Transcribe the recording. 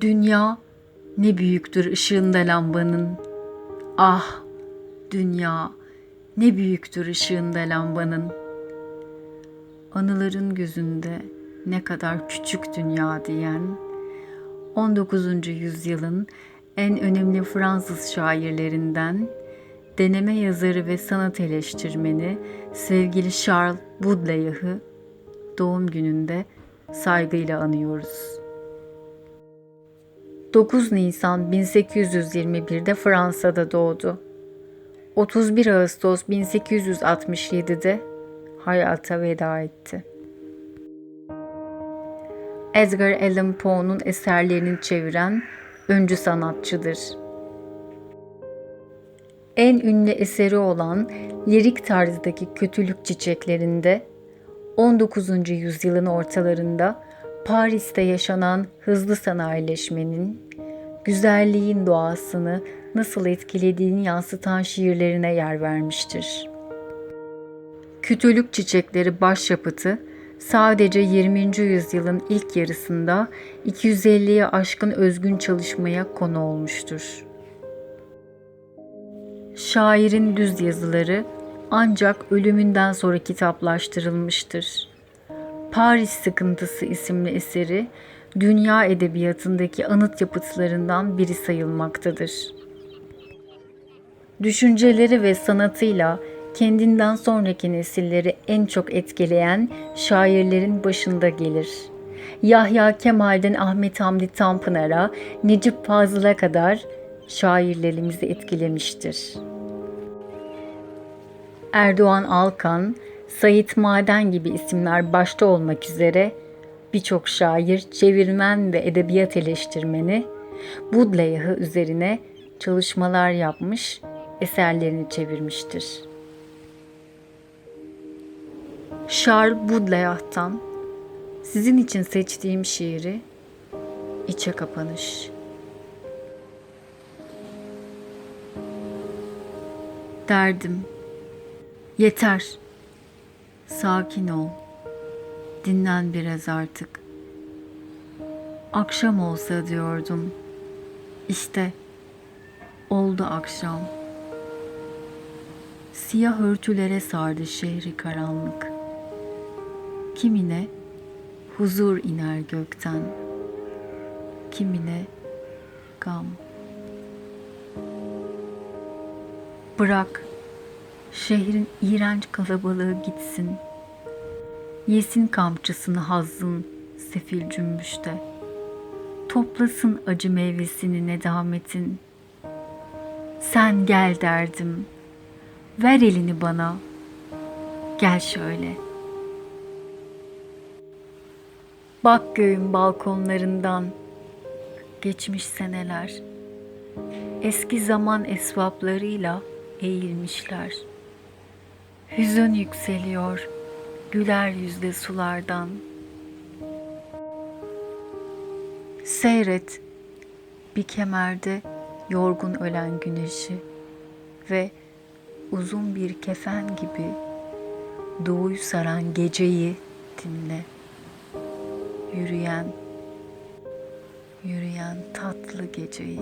Dünya ne büyüktür ışığında lambanın. Ah, dünya ne büyüktür ışığında lambanın. Anıların gözünde ne kadar küçük dünya diyen 19. yüzyılın en önemli Fransız şairlerinden deneme yazarı ve sanat eleştirmeni sevgili Charles Baudelaire'ı doğum gününde saygıyla anıyoruz. 9 Nisan 1821'de Fransa'da doğdu. 31 Ağustos 1867'de hayata veda etti. Edgar Allan Poe'nun eserlerini çeviren öncü sanatçıdır. En ünlü eseri olan lirik tarzdaki kötülük çiçeklerinde 19. yüzyılın ortalarında Paris'te yaşanan hızlı sanayileşmenin güzelliğin doğasını nasıl etkilediğini yansıtan şiirlerine yer vermiştir. Kötülük Çiçekleri başyapıtı sadece 20. yüzyılın ilk yarısında 250'ye aşkın özgün çalışmaya konu olmuştur. Şairin düz yazıları ancak ölümünden sonra kitaplaştırılmıştır. Paris Sıkıntısı isimli eseri dünya edebiyatındaki anıt yapıtlarından biri sayılmaktadır. Düşünceleri ve sanatıyla kendinden sonraki nesilleri en çok etkileyen şairlerin başında gelir. Yahya Kemal'den Ahmet Hamdi Tanpınar'a, Necip Fazıl'a kadar şairlerimizi etkilemiştir. Erdoğan Alkan, Sait Maden gibi isimler başta olmak üzere birçok şair, çevirmen ve edebiyat eleştirmeni Baudelaire üzerine çalışmalar yapmış, eserlerini çevirmiştir. Charles Baudelaire'tan sizin için seçtiğim şiiri İçe Kapanış. Derdim, yeter, sakin ol, dinlen biraz artık. Akşam olsa diyordum, işte oldu akşam. Siyah örtülere sardı şehri karanlık. Kimine huzur iner gökten, kimine gam. Bırak şehrin iğrenç kalabalığı gitsin. Yesin kamçısını hazzın sefil cümbüşte. Toplasın acı meyvesini nedametin. Sen gel derdim. Ver elini bana. Gel şöyle. Bak göğün balkonlarından geçmiş seneler. Eski zaman esvaplarıyla eğilmişler. Hüzün yükseliyor güler yüzde sulardan. Seyret bir kemerde yorgun ölen güneşi ve uzun bir kefen gibi doğuyu saran geceyi dinle. Yürüyen, yürüyen tatlı geceyi.